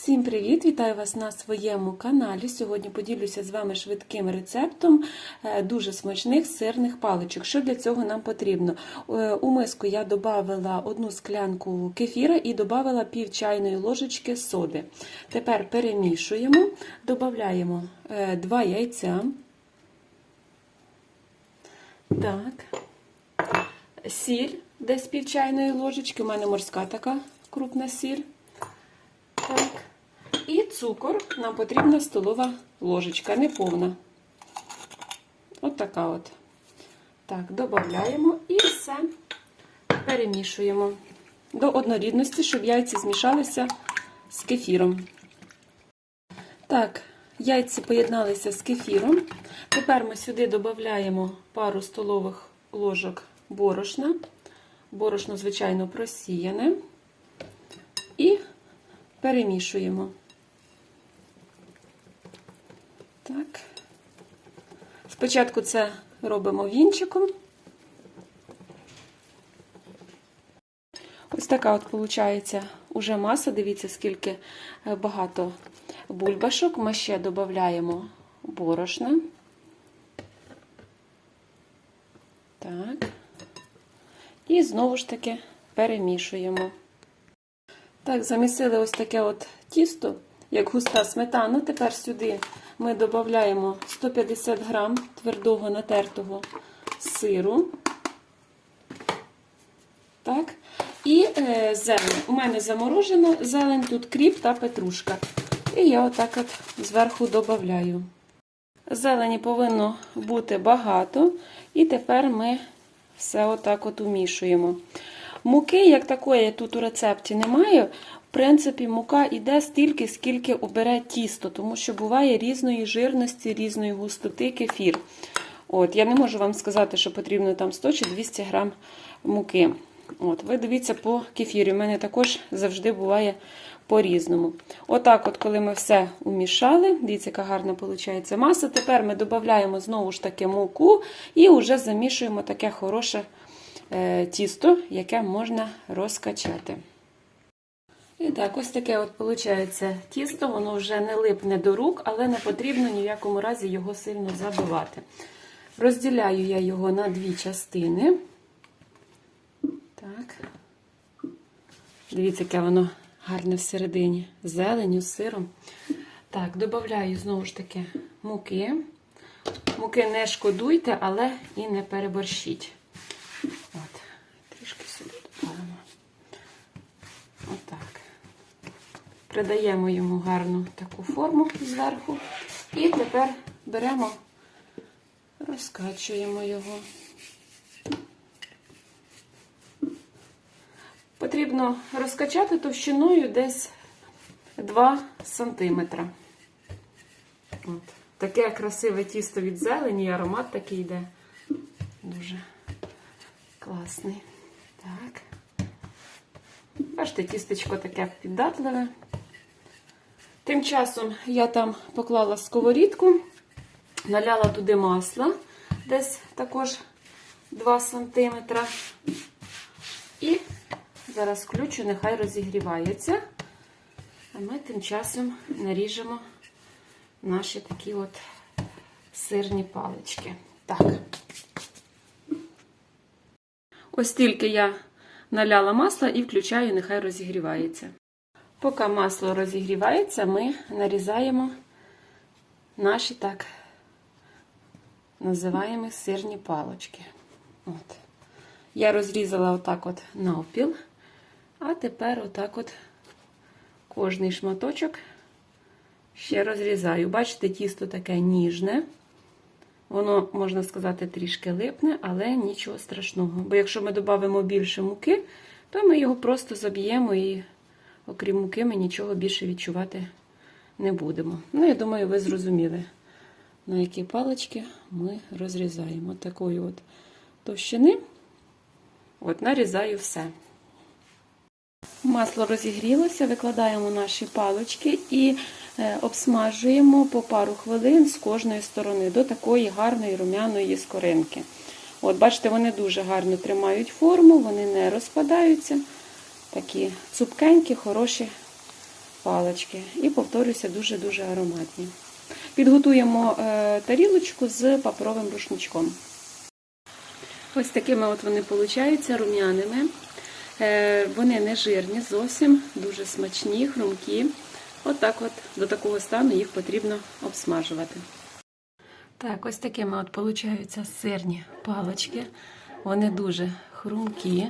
Всім привіт! Вітаю вас на своєму каналі. Сьогодні поділюся з вами швидким рецептом е, дуже смачних сирних паличок. Що для цього нам потрібно? Е, У миску я додала одну склянку кефіра і додала пів чайної ложечки соди. Тепер перемішуємо, додаємо е, два яйця. Так. Сіль десь пів чайної ложечки. У мене морська така крупна сіль. Цукор нам потрібна столова ложечка, не повна. От така от. Так, додаємо і все перемішуємо до однорідності, щоб яйця змішалися з кефіром. Так, яйці поєдналися з кефіром. Тепер ми сюди додаємо пару столових ложок борошна. Борошно, звичайно, просіяне. І перемішуємо. Так. Спочатку це робимо вінчиком. Ось така от виходить уже маса. Дивіться, скільки багато бульбашок. Ми ще додаємо борошна. Так. І знову ж таки перемішуємо. Так, замісили ось таке от тісто, як густа сметана. Тепер сюди ми додаємо 150 грам твердого натертого сиру. Так. І е, зелень. У мене заморожена зелень, тут кріп та петрушка. І я отак от зверху додаю. Зелені повинно бути багато. І тепер ми все отак от умішуємо. Муки, як такої, тут у рецепті немає. Принципі, мука йде стільки, скільки обере тісто, тому що буває різної жирності, різної густоти кефір. От, Я не можу вам сказати, що потрібно там 100 чи 200 грам муки. От, Ви дивіться по кефірі. У мене також завжди буває по-різному. Отак, от, коли ми все умішали, дивіться, яка гарна виходить маса. Тепер ми додаємо знову ж таки муку і вже замішуємо таке хороше тісто, яке можна розкачати. І так, ось таке от виходить тісто, воно вже не липне до рук, але не потрібно ні в якому разі його сильно забивати. Розділяю я його на дві частини. Так. Дивіться, яке воно гарне всередині. Зеленю, сиром. Так, додаю знову ж таки муки. Муки не шкодуйте, але і не переборщіть. От, трішки сюди додаємо. Отак. Придаємо йому гарну таку форму зверху. І тепер беремо, розкачуємо його. Потрібно розкачати товщиною десь 2 см. От. Таке красиве тісто від зелені, і аромат такий йде. Дуже класний. Так. Бачите, тістечко таке піддатливе. Тим часом я там поклала сковорідку, наляла туди масла, десь також 2 см. І зараз включу, нехай розігрівається. А ми тим часом наріжемо наші такі от сирні палички. Так. Ось тільки я наляла масло і включаю, нехай розігрівається. Поки масло розігрівається, ми нарізаємо наші так називаємо сирні палочки. От. Я розрізала отак от навпіл, а тепер отак от кожний шматочок ще розрізаю. Бачите, тісто таке ніжне. Воно, можна сказати, трішки липне, але нічого страшного. Бо якщо ми додамо більше муки, то ми його просто заб'ємо і, окрім муки, ми нічого більше відчувати не будемо. Ну, я думаю, ви зрозуміли, на які палички ми розрізаємо. Такої от товщини. От, нарізаю все. Масло розігрілося, викладаємо наші палички і обсмажуємо по пару хвилин з кожної сторони до такої гарної румяної скоринки. От, бачите, вони дуже гарно тримають форму, вони не розпадаються. Такі цупкенькі, хороші палички. І повторюся, дуже-дуже ароматні. Підготуємо е, тарілочку з паперовим рушничком. Ось такими от вони получаються рум'яними. Е, Вони не жирні зовсім, дуже смачні, хрумкі. От так от до такого стану їх потрібно обсмажувати. Так, ось такими от получаються сирні палички. Вони дуже хрумкі,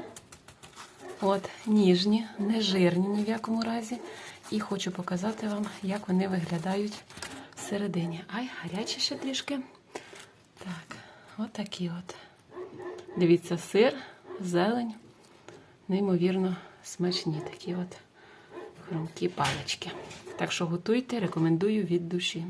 от, ніжні, не жирні ні в якому разі. І хочу показати вам, як вони виглядають всередині. Ай, гарячі ще трішки. Так, от такі от. Дивіться, сир, зелень, неймовірно смачні такі от хрумкі палички. Так що готуйте, рекомендую від душі.